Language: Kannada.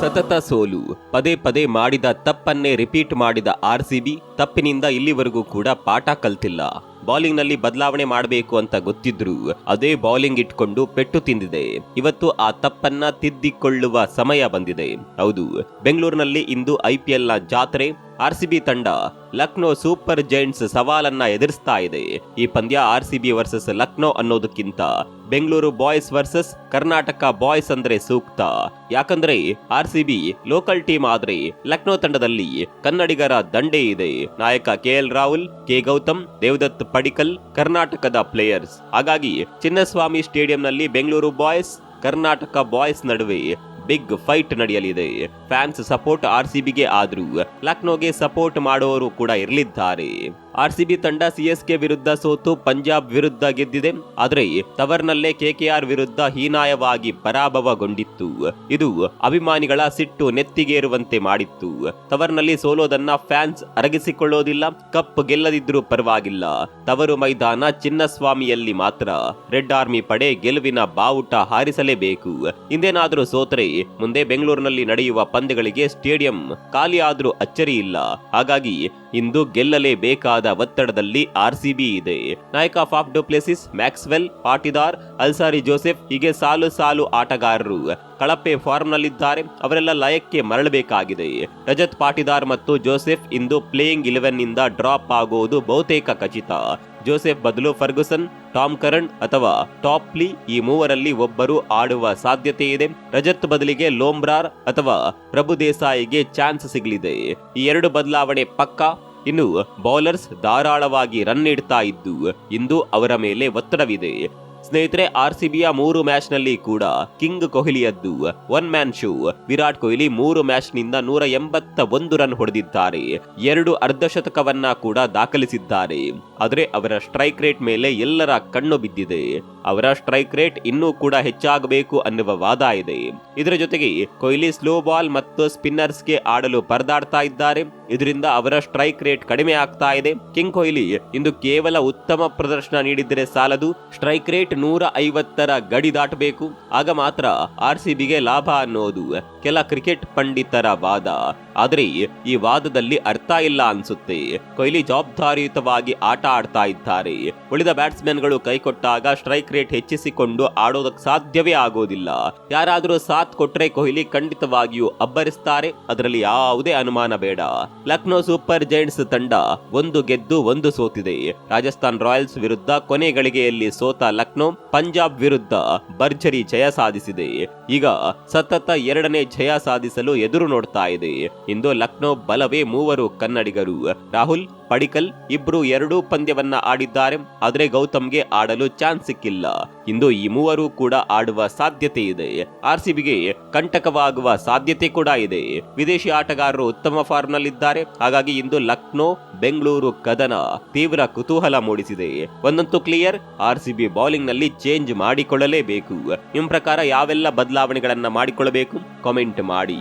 ಸತತ ಸೋಲು. ಪದೇ ಪದೇ ಮಾಡಿದ ತಪ್ಪನ್ನೇ ರಿಪೀಟ್ ಮಾಡಿದ ಆರ್ಸಿಬಿ ತಪ್ಪಿನಿಂದ ಇಲ್ಲಿವರೆಗೂ ಕೂಡ ಪಾಠ ಕಲ್ತಿಲ್ಲ. ಬೌಲಿಂಗ್ನಲ್ಲಿ ಬದಲಾವಣೆ ಮಾಡಬೇಕು ಅಂತ ಗೊತ್ತಿದ್ರು ಅದೇ ಬೌಲಿಂಗ್ ಇಟ್ಕೊಂಡು ಪೆಟ್ಟು ತಿಂದಿದೆ. ಇವತ್ತು ಆ ತಪ್ಪನ್ನ ತಿದ್ದಿಕೊಳ್ಳುವ ಸಮಯ ಬಂದಿದೆ. ಹೌದು, ಬೆಂಗಳೂರಿನಲ್ಲಿ ಇಂದು ಐಪಿಎಲ್ನ ಜಾತ್ರೆ ಆರ್ಸಿಬಿ ತಂಡ ಲಕ್ನೋ ಸೂಪರ್ ಜೈಂಟ್ಸ್ ಸವಾಲನ್ನ ಎದುರಿಸ್ತಾ ಇದೆ. ಈ ಪಂದ್ಯ R C B versus Lucknow ಅನ್ನೋದಕ್ಕಿಂತ Bengaluru boys versus Karnataka boys ಅಂದ್ರೆ ಸೂಕ್ತ. ಯಾಕಂದ್ರೆ ಬಿ ಲೋಕಲ್ ಟೀಮ್ ಆದ್ರೆ ಲಕ್ನೋ ತಂಡದಲ್ಲಿ ಕನ್ನಡಿಗರ ದಂಡೆ ಇದೆ. ನಾಯಕ K L Rahul, K. Gautham, Devdutt Padikkal, ಕರ್ನಾಟಕದ ಪ್ಲೇಯರ್ಸ್. ಹಾಗಾಗಿ ಚಿನ್ನಸ್ವಾಮಿ ಸ್ಟೇಡಿಯಂನಲ್ಲಿ ಬೆಂಗಳೂರು ಬಾಯ್ಸ್, ಕರ್ನಾಟಕ ಬಾಯ್ಸ್ ನಡುವೆ ಬಿಗ್ ಫೈಟ್ ನಡೆಯಲಿದೆ. ಫ್ಯಾನ್ಸ್ ಸಪೋರ್ಟ್ ಆರ್ ಸಿಬಿಗೆ ಆದರೂ ಲಕ್ನೋಗೆ ಸಪೋರ್ಟ್ ಮಾಡುವವರು ಕೂಡ ಇರಲಿದ್ದಾರೆ. ಆರ್ಸಿಬಿ ತಂಡ ಸಿಎಸ್ಕೆ ವಿರುದ್ಧ ಸೋತು ಪಂಜಾಬ್ ವಿರುದ್ಧ ಗೆದ್ದಿದೆ. ಆದರೆ ತವರ್ನಲ್ಲೇ ಕೆಕೆಆರ್ ವಿರುದ್ಧ ಹೀನಾಯವಾಗಿ ಪರಾಭವಗೊಂಡಿತ್ತು. ಇದು ಅಭಿಮಾನಿಗಳ ಸಿಟ್ಟು ನೆತ್ತಿಗೇರುವಂತೆ ಮಾಡಿತ್ತು. ತವರ್ನಲ್ಲಿ ಸೋಲೋದನ್ನ ಫ್ಯಾನ್ಸ್ ಅರಗಿಸಿಕೊಳ್ಳೋದಿಲ್ಲ, ಕಪ್ ಗೆಲ್ಲದಿದ್ರೂ ಪರವಾಗಿಲ್ಲ. ತವರು ಮೈದಾನ ಚಿನ್ನಸ್ವಾಮಿಯಲ್ಲಿ ಮಾತ್ರ. ರೆಡ್ ಆರ್ಮಿ ಪಡೆ ಗೆಲುವಿನ ಬಾವುಟ ಹಾರಿಸಲೇಬೇಕು. ಹಿಂದೇನಾದ್ರೂ ಸೋತರೆ ಮುಂದೆ ಬೆಂಗಳೂರಿನಲ್ಲಿ ನಡೆಯುವ ಪಂದ್ಯಗಳಿಗೆ ಸ್ಟೇಡಿಯಂ ಖಾಲಿಯಾದರೂ ಅಚ್ಚರಿ ಇಲ್ಲ. ಹಾಗಾಗಿ ಇಂದು ಗೆಲ್ಲಲೇಬೇಕಾದ ಒತ್ತಡದಲ್ಲಿ ಆರ್ಸಿಬಿ ಇದೆ. ನಾಯಕ Faf du Plessis, Maxwell, Patidar, Alzarri Joseph ಹೀಗೆ ಸಾಲು ಸಾಲು ಆಟಗಾರರು ಕಳಪೆ ಫಾರ್ಮ್ನಲ್ಲಿದ್ದಾರೆ. ಅವರೆಲ್ಲ ಲಯಕ್ಕೆ ಮರಳಬೇಕಾಗಿದೆ. ರಜತ್, ಪಾಟಿದಾರ್ ಮತ್ತು ಜೋಸೆಫ್ ಇಂದು ಪ್ಲೇಯಿಂಗ್ ಇಲೆವೆನ್ನಿಂದ ಡ್ರಾಪ್ ಆಗುವುದು ಬಹುತೇಕ ಖಚಿತ. ಜೋಸೆಫ್ ಬದಲು ಫರ್ಗುಸನ್, ಟಾಮ್ ಕರಣ್ ಅಥವಾ ಟಾಪ್ಲಿ ಈ ಮೂವರಲ್ಲಿ ಒಬ್ಬರು ಆಡುವ ಸಾಧ್ಯತೆ ಇದೆ ರಜತ್ ಬದಲಿಗೆ ಲೋಮ್ರಾರ್ ಅಥವಾ ಪ್ರಭುದೇಸಾಯಿಗೆ ಚಾನ್ಸ್ ಸಿಗಲಿದೆ. ಈ ಎರಡು ಬದಲಾವಣೆ ಪಕ್ಕಾ. ಇನ್ನು ಬೌಲರ್ಸ್ ಧಾರಾಳವಾಗಿ ರನ್ ಇಡ್ತಾ ಇದ್ದು, ಇಂದು ಅವರ ಮೇಲೆ ಒತ್ತಡವಿದೆ. ಸ್ನೇಹಿತರೆ ಆರ್ ಸಿಬಿಯ ಮೂರು ಮ್ಯಾಚ್ನಲ್ಲಿ ಕೂಡ king ಕೊಹ್ಲಿಯದ್ದು one man show. Virat Kohli ಮೂರು ಮ್ಯಾಚ್ನಿಂದ ನೂರ ಎಂಬತ್ತ ಒಂದು ರನ್ ಹೊಡೆದಿದ್ದಾರೆ. ಎರಡು ಅರ್ಧಶತಕವನ್ನ ಕೂಡ ದಾಖಲಿಸಿದ್ದಾರೆ. ಆದರೆ, ಅವರ ಸ್ಟ್ರೈಕ್ ರೇಟ್ ಮೇಲೆ ಎಲ್ಲರ ಕಣ್ಣು ಬಿದ್ದಿದೆ. ಅವರ ಸ್ಟ್ರೈಕ್ ರೇಟ್ ಇನ್ನೂ ಕೂಡ ಹೆಚ್ಚಾಗಬೇಕು ಅನ್ನುವ ವಾದ ಇದೆ. ಇದರ ಜೊತೆಗೆ ಕೊಹ್ಲಿ ಸ್ಲೋ ಬಾಲ್ ಮತ್ತು ಸ್ಪಿನ್ನರ್ಸ್ಗೆ ಆಡಲು ಪರದಾಡ್ತಾ ಇದ್ದಾರೆ. ಇದರಿಂದ ಅವರ ಸ್ಟ್ರೈಕ್ ರೇಟ್ ಕಡಿಮೆ ಆಗ್ತಾ ಇದೆ. ಕಿಂಗ್ ಕೊಹ್ಲಿ ಇಂದು ಕೇವಲ ಉತ್ತಮ ಪ್ರದರ್ಶನ ನೀಡಿದರೆ ಸಾಲದು. ಸ್ಟ್ರೈಕ್ ರೇಟ್ ನೂರ ಐವತ್ತರ ಗಡಿ ದಾಟಬೇಕು. ಆಗ ಮಾತ್ರ ಆರ್ಗೆ ಲಾಭ ಅನ್ನೋದು ಕೆಲ ಕ್ರಿಕೆಟ್ ಪಂಡಿತರ ವಾದ. ಆದರೆ ಈ ವಾದದಲ್ಲಿ ಅರ್ಥ ಇಲ್ಲ ಅನ್ಸುತ್ತೆ. ಕೊಹ್ಲಿ ಜವಾಬ್ದಾರಿಯುತವಾಗಿ ಆಟ ಆಡ್ತಾ ಇದ್ದಾರೆ. ಉಳಿದ ಬ್ಯಾಟ್ಸ್ಮನ್ಗಳು ಕೈಕೊಟ್ಟಾಗ ಸ್ಟ್ರೈಕ್ ರೇಟ್ ಹೆಚ್ಚಿಸಿಕೊಂಡು ಆಡೋದಕ್ಕೆ ಸಾಧ್ಯವೇ ಆಗೋದಿಲ್ಲ. ಯಾರಾದರೂ ಸಾಥ್ ಕೊಟ್ರೆ ಕೊಹ್ಲಿ ಖಂಡಿತವಾಗಿಯೂ ಅಬ್ಬರಿಸ್ತಾರೆ. ಅದರಲ್ಲಿ ಯಾವುದೇ ಅನುಮಾನ ಬೇಡ. ಲಕ್ನೋ ಸೂಪರ್ ಜೈಂಟ್ಸ್ ತಂಡ ಒಂದು ಗೆದ್ದು ಒಂದು ಸೋತಿದೆ. ರಾಜಸ್ಥಾನ್ ರಾಯಲ್ಸ್ ವಿರುದ್ಧ ಕೊನೆ ಗಳಿಗೆಯಲ್ಲಿ ಸೋತ ಲಕ್ನೋ ಪಂಜಾಬ್ ವಿರುದ್ಧ ಭರ್ಜರಿ ಜಯ ಸಾಧಿಸಿದೆ. ಈಗ ಸತತ ಎರಡನೇ ಜಯ ಸಾಧಿಸಲು ಎದುರು ನೋಡ್ತಾ ಇದೆ. ಇಂದು ಲಕ್ನೋ ಬಲವೇ ಮೂವರು ಕನ್ನಡಿಗರು. ರಾಹುಲ್ ಪಡಿಕಲ್ ಇಬ್ರು ಎರಡೂ ಪಂದ್ಯವನ್ನ ಆಡಿದ್ದಾರೆ. ಆದರೆ ಗೌತಮ್ಗೆ ಆಡಲು ಚಾನ್ಸ್ ಸಿಕ್ಕಿಲ್ಲ. ಇಂದು ಈ ಮೂವರು ಕೂಡ ಆಡುವ ಸಾಧ್ಯತೆ ಇದೆ. ಆರ್ಸಿಬಿಗೆ ಕಂಟಕವಾಗುವ ಸಾಧ್ಯತೆ ಕೂಡ ಇದೆ. ವಿದೇಶಿ ಆಟಗಾರರು ಉತ್ತಮ ಫಾರ್ಮ್ ನಲ್ಲಿದ್ದಾರೆ ಹಾಗಾಗಿ ಇಂದು ಲಕ್ನೋ, ಬೆಂಗಳೂರು, ಕದನ ತೀವ್ರ ಕುತೂಹಲ ಮೂಡಿಸಿದೆ. ಒಂದಂತೂ ಕ್ಲಿಯರ್, ಆರ್ಸಿಬಿ ಬೌಲಿಂಗ್ನಲ್ಲಿ ಚೇಂಜ್ ಮಾಡಿಕೊಳ್ಳಲೇಬೇಕು. ನಿಮ್ಮ ಪ್ರಕಾರ ಯಾವೆಲ್ಲ ಬದಲಾವಣೆಗಳನ್ನ ಮಾಡಿಕೊಳ್ಳಬೇಕು? ಕಾಮೆಂಟ್ ಮಾಡಿ.